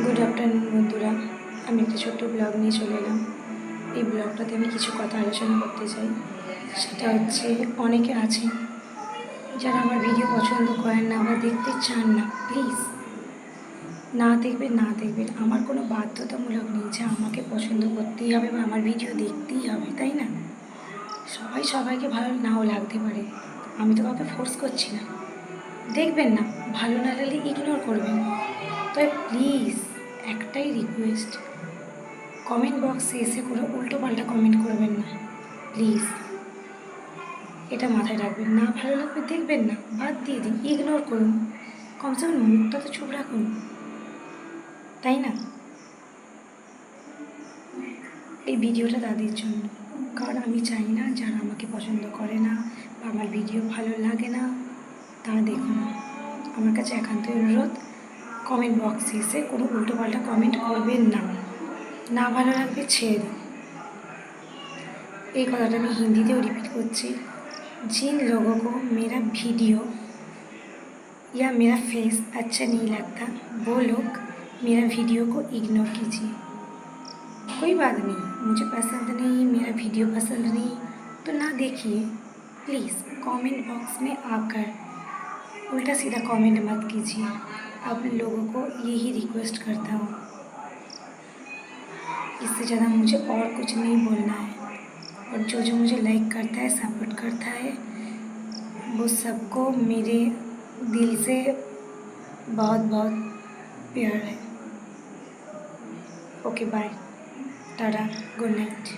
Good afternoon বন্ধুরা। আমি একটা ছোট্ট ব্লগ নিয়ে চলে এলাম। এই ব্লগটাতে আমি কিছু কথা আলোচনা করতে চাই। সেটা হচ্ছে, অনেকে আছে যারা আমার ভিডিও পছন্দ করেন না বা দেখতে চান না। প্লিজ না দেখবেন না দেখবেন। আমার কোনো বাধ্যতামূলক নেই যে আমাকে পছন্দ করতেই হবে বা আমার ভিডিও দেখতেই হবে, তাই না? সবাই সবাইকে ভালো নাও লাগতে পারে। আমি তো কাউকে ফোর্স করছি না। দেখবেন না, ভালো না লাগলে ইগনোর করবেন। তবে প্লিজ একটাই রিকোয়েস্ট কমেন্ট বক্সে এসে করে উল্টো পাল্টা কমেন্ট করবেন না প্লিজ এটা মাথায় রাখবেন, না ভালো লাগবে দেখবেন না, বাদ দিয়ে দিন ইগনোর করুন। কমসে কম মুখটা তো চুপ রাখুন, তাই না? এই ভিডিওটা তাদের জন্য, কারণ আমি চাই না যারা আমাকে পছন্দ করে না বা আমার ভিডিও ভালো লাগে না, তারা দেখো না আমার কাছে একান্তই অনুরোধ কমেন্ট বক্সে এসে কোনো উল্টোপাল্টা কমেন্ট করবেন না না ভালো লাগবে ছেড়ে দিন এই কথাটা আমি হিন্দিতেও রিপিট করছি जिन लोगों को मेरा वीडियो या मेरा फेस अच्छा नहीं लगता वो लोग मेरा वीडियो को इग्नोर कीजिए कोई बात नहीं मुझे पसंद नहीं मेरा वीडियो पसंद नहीं तो ना देखिए प्लीज़ कमेंट बॉक्स में आकर उल्टा सीधा कमेंट मत कीजिए आप लोगों को यही रिक्वेस्ट करता हूँ। इससे ज़्यादा मुझे और कुछ नहीं बोलना है। और जो जो मुझे लाइक करता है सपोर्ट करता है, वो सबको मेरे दिल से बहुत बहुत प्यार है। Okay bye tata good night